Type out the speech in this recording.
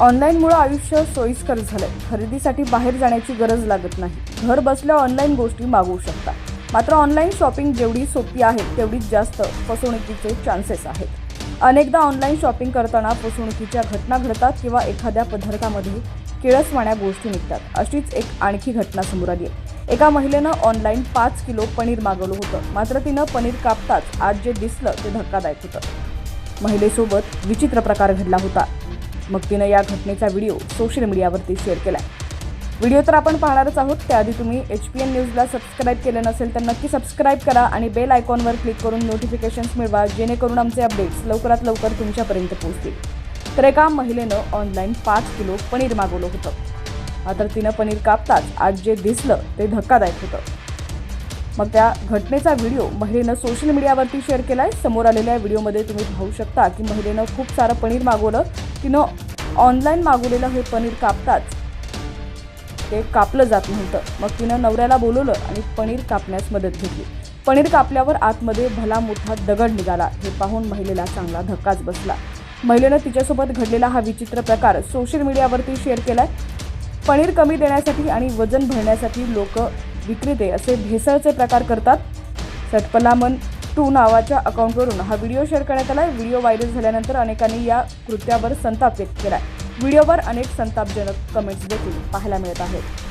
ऑनलाईनमुळं आयुष्य सोयीस्कर झालंय. खरेदीसाठी बाहेर जाण्याची गरज लागत नाही. घर बसल्या ऑनलाईन गोष्टी मागवू शकता. मात्र ऑनलाईन शॉपिंग जेवढी सोपी आहे तेवढीच जास्त फसवणुकीचे चान्सेस आहेत. अनेकदा ऑनलाईन शॉपिंग करताना फसवणुकीच्या घटना घडतात किंवा एखाद्या पदार्थामध्ये किळसवाण्या गोष्टी निघतात. अशीच एक आणखी घटना समोर आली आहे. एका महिलेनं ऑनलाईन पाच किलो पनीर मागवलं होतं. मात्र तिनं पनीर कापताच आज जे दिसलं ते धक्कादायक होतं. महिलेसोबत विचित्र प्रकार घडला होता. मग तिनं या घटनेचा व्हिडिओ सोशल मीडियावरती शेअर केला व्हिडिओ तर आपण पाहणारच आहोत त्याआधी तुम्ही एच पी एन न्यूजला सबस्क्राईब केलं नसेल तर नक्की सबस्क्राईब करा आणि बेल आयकॉनवर क्लिक करून नोटिफिकेशन्स मिळवा जेणेकरून आमचे अपडेट्स लवकरात लवकर तुमच्यापर्यंत पोहोचतील. तर एका महिलेनं ऑनलाईन पाच किलो पनीर मागवलं होतं. मात्र तिनं पनीर कापताच आज जे दिसलं ते धक्कादायक होतं. मग त्या घटनेचा व्हिडिओ महिलेनं सोशल मीडियावरती शेअर केला आहे समोर आलेल्या व्हिडिओमध्ये तुम्ही पाहू शकता की महिलेनं खूप सारं पनीर मागवलं. तिनं ऑनलाईन मागवलेलं हे पनीर कापताच. ते कापलं जात नव्हतं. मग तिनं नवऱ्याला बोलवलं आणि पनीर कापण्यास मदत घेतली. पनीर कापल्यावर आतमध्ये भला मोठा दगड निघाला. हे पाहून महिलेला चांगला धक्काच बसला. महिलेनं तिच्यासोबत घडलेला हा विचित्र प्रकार सोशल मीडियावरती शेअर केलाय. पनीर कमी देण्यासाठी आणि वजन भरण्यासाठी लोक विक्रेते असे भेसळचे प्रकार करतात. सटपलामन टू नावाच्या अकाउंटवरून हा व्हिडिओ शेअर करण्यात आला व्हिडिओ व्हायरल झाल्यानंतर अनेकांनी या कृत्यावर संताप व्यक्त केला व्हिडिओवर अनेक संतापजनक कमेंट्स देखील पाहायला मिळत आहेत.